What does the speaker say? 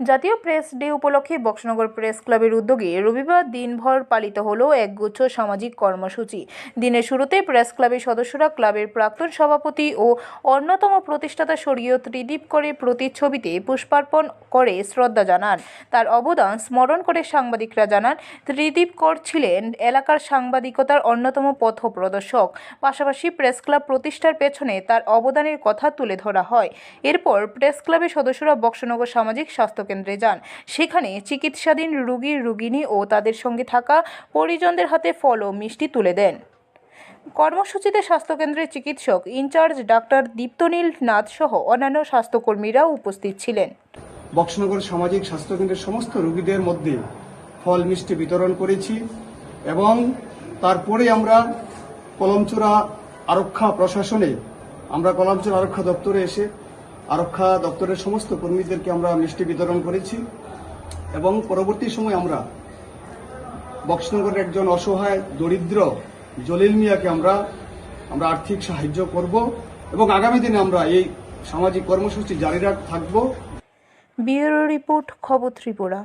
জাতীয় press day উপলক্ষে Boxanagar press ক্লাবের উদ্যোগে রবিবার দিনভর পালিত হলো একগুচ্ছ সামাজিক কর্মসূচি। দিনের শুরুতে প্রেস ক্লাবের সদস্যরা ক্লাবের প্রাক্তন সভাপতি ও অন্যতম প্রতিষ্ঠাতা স্বর্গীয় ত্রিদীপ করে প্রতিচ্ছবিতে পুষ্পার্পণ করে শ্রদ্ধা জানান। তার অবদান স্মরণ করে সাংবাদিকরা জানান, ত্রিদীপ কর ছিলেন এলাকার সাংবাদিকতার অন্যতম পথ প্রদর্শক। পাশাপাশি প্রেস ক্লাব প্রতিষ্ঠার পেছনে তার অবদানের কথা তুলে ধরা হয়। এরপর প্রেস ক্লাবের সদস্যরা বক্সনগর সামাজিক স্বাস্থ্যকেন্দ্রে যান। সেখানে চিকিৎসাধীন রুগীর রুগিনী ও তাদের সঙ্গে থাকা পরিজনদের হাতে ফল ও মিষ্টি তুলে দেন। কর্মসূচিতে স্বাস্থ্যকেন্দ্রের চিকিৎসক ইনচার্জ ডাক্তার দীপ্তনীল নাথ সহ অন্যান্য স্বাস্থ্যকর্মীরাও উপস্থিত ছিলেন। বক্সনগর সামাজিক স্বাস্থ্যকেন্দ্রের সমস্ত রোগীদের মধ্যে ফল, মিষ্টি বিতরণ করেছি এবং তারপরে আমরা কলমচূড়া আরক্ষা প্রশাসনে, আমরা কলমচূড়া আরক্ষা দপ্তরে এসে আরক্ষা দপ্তরের সমস্ত কর্মীদেরকে আমরা মিষ্টি বিতরণ করেছি এবং পরবর্তী সময় আমরা বক্সনগরের একজন অসহায়, দরিদ্র জলিল মিয়াকে আমরা আমরা আর্থিক সাহায্য করব এবং আগামী দিনে আমরা এই সামাজিক কর্মসূচি জারি রাখ, থাকব। বিয়ের রিপোর্ট খবর ত্রিপুরা।